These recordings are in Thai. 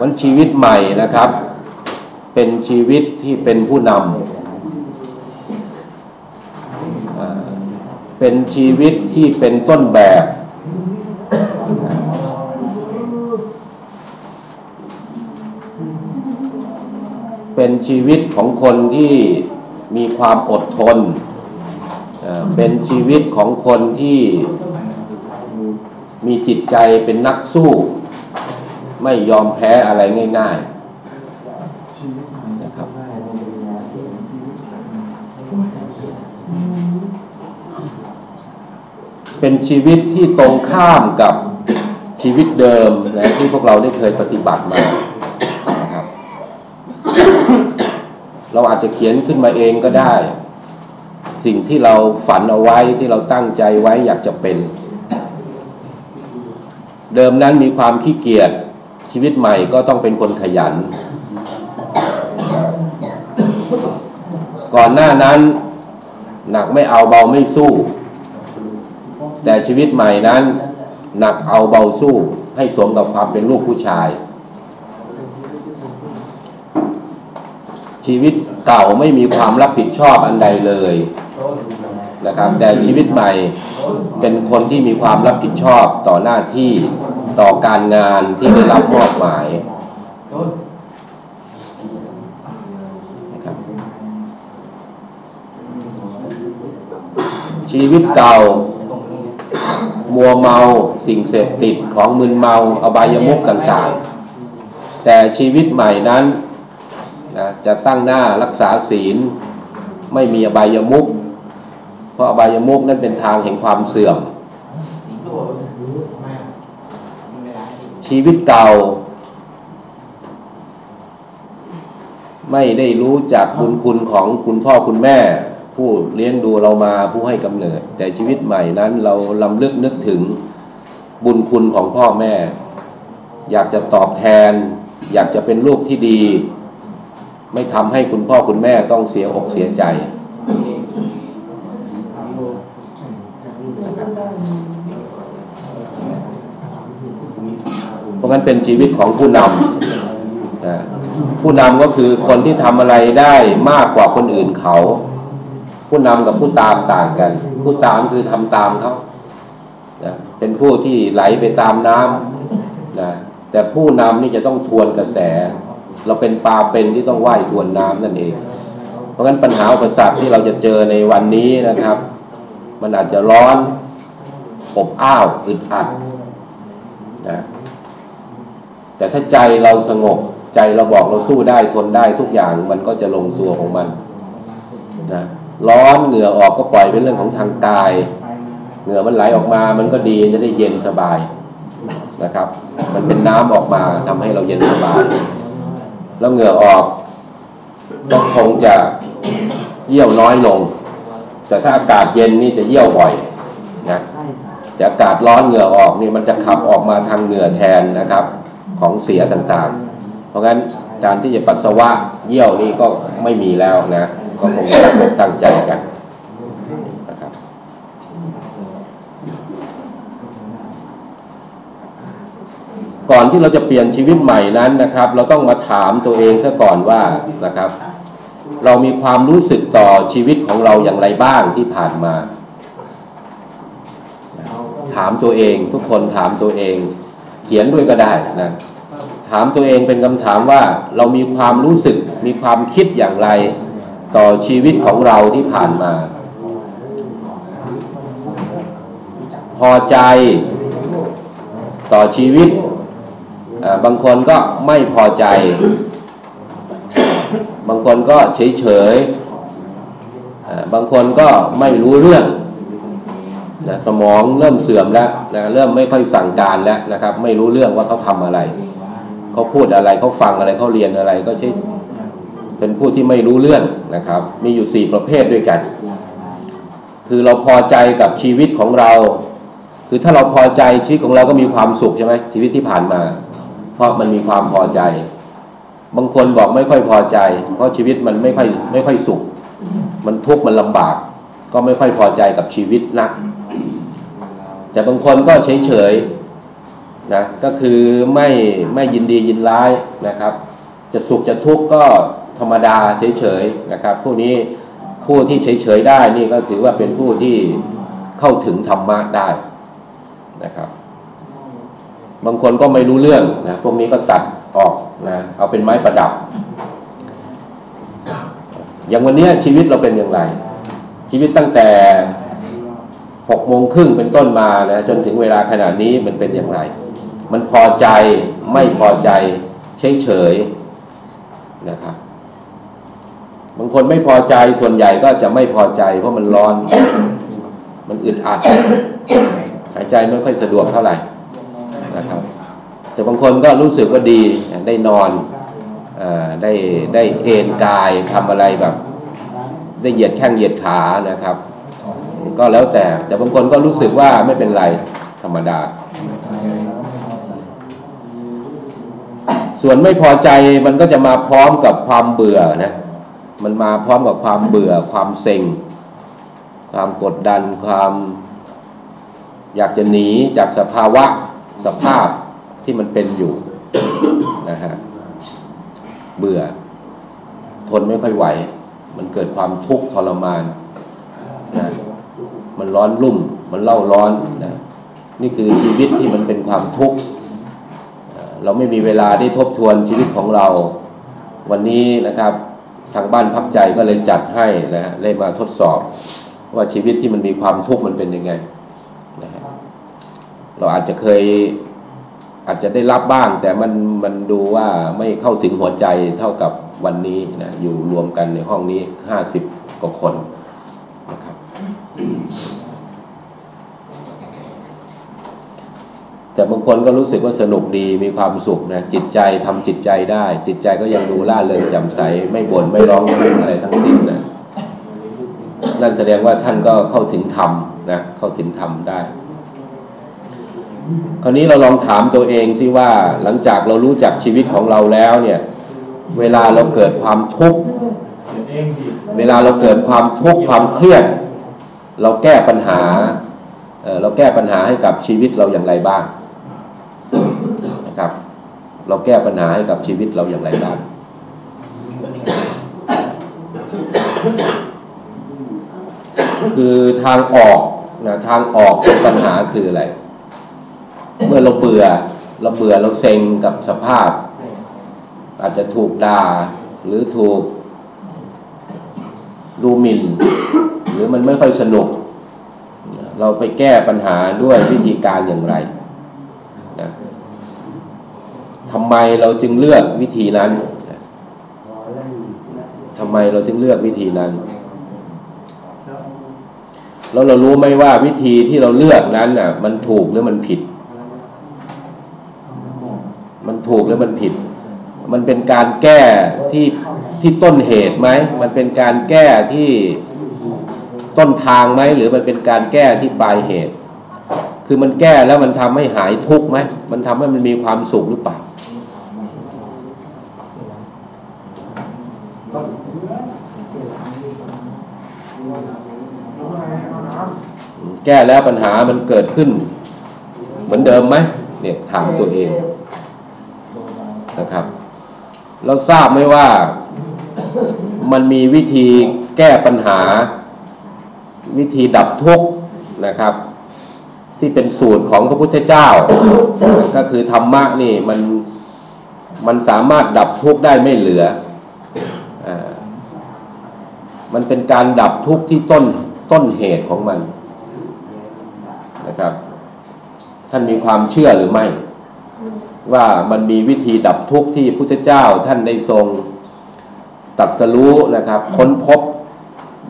วันชีวิตใหม่นะครับ เป็นชีวิตที่เป็นผู้นำเป็นชีวิตที่เป็นต้นแบบ เป็นชีวิตของคนที่มีความอดทน เป็นชีวิตของคนที่มีจิตใจเป็นนักสู้ ไม่ยอมแพ้อะไรง่ายๆนะครับเป็นชีวิตที่ตรงข้ามกับชีวิตเดิมนะที่พวกเราได้เคยปฏิบัติมานะครับ เราอาจจะเขียนขึ้นมาเองก็ได้ สิ่งที่เราฝันเอาไว้ที่เราตั้งใจไว้อยากจะเป็น เดิมนั้นมีความขี้เกียจ ชีวิตใหม่ก็ต้องเป็นคนขยัน ก่อนหน้านั้น หนักไม่เอาเบาไม่สู้ แต่ชีวิตใหม่นั้น หนักเอาเบาสู้ ให้สมกับความเป็นลูกผู้ชาย ชีวิตเก่าไม่มีความรับผิดชอบอันใดเลยนะครับ แต่ชีวิตใหม่เป็นคนที่มีความรับผิดชอบต่อหน้าที่ ต่อการงานที่ได้รับมอบหมายชีวิตเก่า มัวเมาสิ่งเสพติดของมึนเมาอบายมุกต่างๆ แต่ชีวิตใหม่นั้นนะจะตั้งหน้ารักษาศีลไม่มีอบายมุกเพราะอบายมุกนั้นเป็นทางแห่งความเสื่อม ชีวิตเก่า ไม่ได้รู้จักบุญคุณของคุณพ่อคุณแม่ ผู้เลี้ยงดูเรามาผู้ให้กำเนิด แต่ชีวิตใหม่นั้นเราลำลึกนึกถึงบุญคุณของพ่อแม่ อยากจะตอบแทน อยากจะเป็นลูกที่ดี ไม่ทำให้คุณพ่อคุณแม่ต้องเสียอกเสียใจเพราะงั้นเป็นชีวิตของผู้นำผู้นำก็คือคนที่ทำอะไรได้มากกว่าคนอื่นเขา ผู้นำกับผู้ตามต่างกัน ผู้ตามคือทำตามเขาเป็นผู้ที่ไหลไปตามน้ำนะแต่ผู้นำนี่จะต้องทวนกระแส เราเป็นปลาเป็นที่ต้องว่ายทวนน้ำนั่นเอง เพราะงั้นปัญหาอุปสรรคที่เราจะเจอในวันนี้นะครับ มันอาจจะร้อนอบอ้าวอึดอัดนะ แต่ถ้าใจเราสงบใจเราบอกเราสู้ได้ทนได้ทุกอย่างมันก็จะลงตัวของมันนะร้อนเหงื่อออกก็ปล่อยเป็นเรื่องของทางกาย เหงื่อมันไหลออกมามันก็ดีจะได้เย็นสบายนะครับ มันเป็นน้ำออกมาทำให้เราเย็นสบาย แล้วเหงื่อออกก็คงจะเยี่ยวน้อยลง แต่ถ้าอากาศเย็นนี่จะเยี่ยวบ่อยนะแต่อากาศร้อนเหงื่อออกนี่มันจะขับออกมาทางเหงื่อแทนนะครับ ของเสียต่างๆ เพราะงั้นการที่จะปัสสาวะเยี่ยวนี่ก็ไม่มีแล้วนะ ก็คงต้องตั้งใจกันนะครับก่อนที่เราจะเปลี่ยนชีวิตใหม่นั้นนะครับ เราต้องมาถามตัวเองซะก่อนว่านะครับ เรามีความรู้สึกต่อชีวิตของเราอย่างไรบ้างที่ผ่านมา ถามตัวเองทุกคนถามตัวเอง เขียนด้วยก็ได้นะ ถามตัวเองเป็นคำถามว่าเรามีความรู้สึกมีความคิดอย่างไร ต่อชีวิตของเราที่ผ่านมา พอใจต่อชีวิต บางคนก็ไม่พอใจ บางคนก็เฉยเฉยบางคนก็ไม่รู้เรื่องนะสมองเริ่มเสื่อมแล้วนะเริ่มไม่ค่อยสั่งการแล้วนะครับ ไม่รู้เรื่องว่าเขาทำอะไร เขาพูดอะไรเขาฟังอะไรเขาเรียนอะไรก็ใช่เป็นผู้ที่ไม่รู้เรื่องนะครับ มีอยู่สี่ประเภทด้วยกัน คือเราพอใจกับชีวิตของเรา คือถ้าเราพอใจชีวิตของเราก็มีความสุขใช่ไหมชีวิตที่ผ่านมา เพราะมันมีความพอใจ บางคนบอกไม่ค่อยพอใจ เพราะชีวิตมันไม่ค่อยไม่ค่อยสุข มันทุกข์มันลำบาก ก็ไม่ค่อยพอใจกับชีวิตนัก แต่บางคนก็เฉยเฉย นะก็คือไม่ไม่ยินดียินร้ายนะครับ จะสุขจะทุกข์ก็ธรรมดาเฉยๆนะครับผู้นี้ผู้ที่เฉยๆได้นี่ก็ถือว่าเป็นผู้ที่เข้าถึงธรรมะได้นะครับ บางคนก็ไม่รู้เรื่องนะพวกนี้ก็ตัดออกนะเอาเป็นไม้ประดับ อย่างวันนี้ชีวิตเราเป็นอย่างไร ชีวิตตั้งแต่ หกโมงครึ่งเป็นต้นมานะจนถึงเวลาขนาดนี้มันเป็นอย่างไร มันพอใจไม่พอใจเฉยๆนะครับบางคนไม่พอใจส่วนใหญ่ก็จะไม่พอใจ เพราะมันร้อน มันอึดอัดหายใจไม่ค่อยสะดวกเท่าไหร่นะครับแต่บางคนก็รู้สึกว่าดีได้นอนอได้ได้เอนกายทำอะไรแบบ ได้เหยียดแข้งเหยียดขานะครับ ก็แล้วแต่ แต่บางคนก็รู้สึกว่าไม่เป็นไรธรรมดา ส่วนไม่พอใจมันก็จะมาพร้อมกับความเบื่อนะมันมาพร้อมกับความเบื่อ ความเซ็ง ความกดดันความอยากจะหนีจากสภาวะสภาพที่มันเป็นอยู่นะฮะเบื่อ ทนไม่ค่อยไหว มันเกิดความทุกข์ทรมาน มันร้อนรุ่ม มันเล่าร้อนนะนี่คือชีวิตที่มันเป็นความทุกข์เราไม่มีเวลาได้ทบทวนชีวิตของเรา วันนี้นะครับทางบ้านพักใจก็เลยจัดให้นะฮะเลยมาทดสอบ ว่าชีวิตที่มันมีความทุกข์มันเป็นยังไงนะฮะเราอาจจะเคยอาจจะได้รับบ้าง แต่มันมันดูว่าไม่เข้าถึงหัวใจเท่ากับวันนี้นะอยู่รวมกันในห้องนี้ห้าสิบกว่าคน แต่บางคนก็รู้สึกว่าสนุกดีมีความสุขนะจิตใจทำจิตใจได้ จิตใจก็ยังดูล่าเริงแจ่มใส ไม่บ่นไม่ร้องอะไรทั้งสิ้นนะนั่นแสดงว่าท่านก็เข้าถึงธรรมนะเข้าถึงธรรมได้ คราวนี้เราลองถามตัวเองสิว่าหลังจากเรารู้จักชีวิตของเราแล้วเนี่ย เวลาเราเกิดความทุกข์เวลาเราเกิดความทุกข์ความเครียด เราแก้ปัญหาเราแก้ปัญหาให้กับชีวิตเราอย่างไรบ้างนะครับ เราแก้ปัญหาให้กับชีวิตเราอย่างไรบ้างคือทางออกนะทางออกของปัญหาคืออะไร เมื่อเราเบื่อเราเบื่อเราเซ็งกับสภาพ อาจจะถูกด่าหรือถูกดูหมิ่น รือมันไม่ค่อยสนุก เราไปแก้ปัญหาด้วยวิธีการอย่างไรนะทำไมเราจึงเลือกวิธีนั้นทำไมเราจึงเลือกวิธีนั้น แล้วเรารู้ไหมว่าวิธีที่เราเลือกนั้นน่ะ มันถูกหรือมันผิด มันถูกหรือมันผิด มันเป็นการแก้ที่ที่ต้นเหตุไหม มันเป็นการแก้ที่ ต้นทางไหมหรือมันเป็นการแก้ที่ปลายเหตุ คือมันแก้แล้วมันทำให้หายทุกข์ไหมมันทำให้มันมีความสุขหรือเปล่าแก้แล้วปัญหามันเกิดขึ้น เหมือนเดิมไหมเนี่ยถามตัวเองนะครับ เราทราบไหมว่ามันมีวิธีแก้ปัญหา วิธีดับทุกข์นะครับ ที่เป็นสูตรของพระพุทธเจ้า ก็คือธรรมะนี่มันมันสามารถดับทุกข์ได้ไม่เหลืออมันเป็นการดับทุกข์ที่ต้นต้นเหตุของมันนะครับ ท่านมีความเชื่อหรือไม่ ว่ามันมีวิธีดับทุกข์ที่พุทธเจ้าท่านได้ทรงตัดสรู้นะครับ ค้นพบ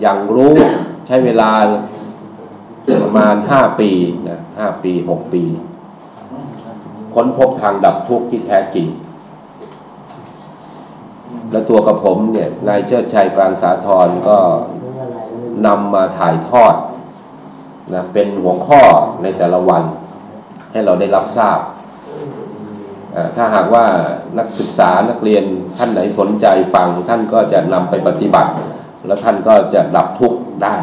อย่างรู้ ใช้เวลาประมาณห้าปีนะห้าปีหกปี ค้นพบทางดับทุกข์ที่แท้จริง และตัวกับผมเนี่ยนายเชิดชัยปรางสาธรก็นำมาถ่ายทอดนะเป็นหัวข้อในแต่ละวัน ให้เราได้รับทราบ ถ้าหากว่านักศึกษานักเรียนท่านไหนสนใจฟัง ท่านก็จะนำไปปฏิบัติ แล้วท่านก็จะดับทุกข์ได้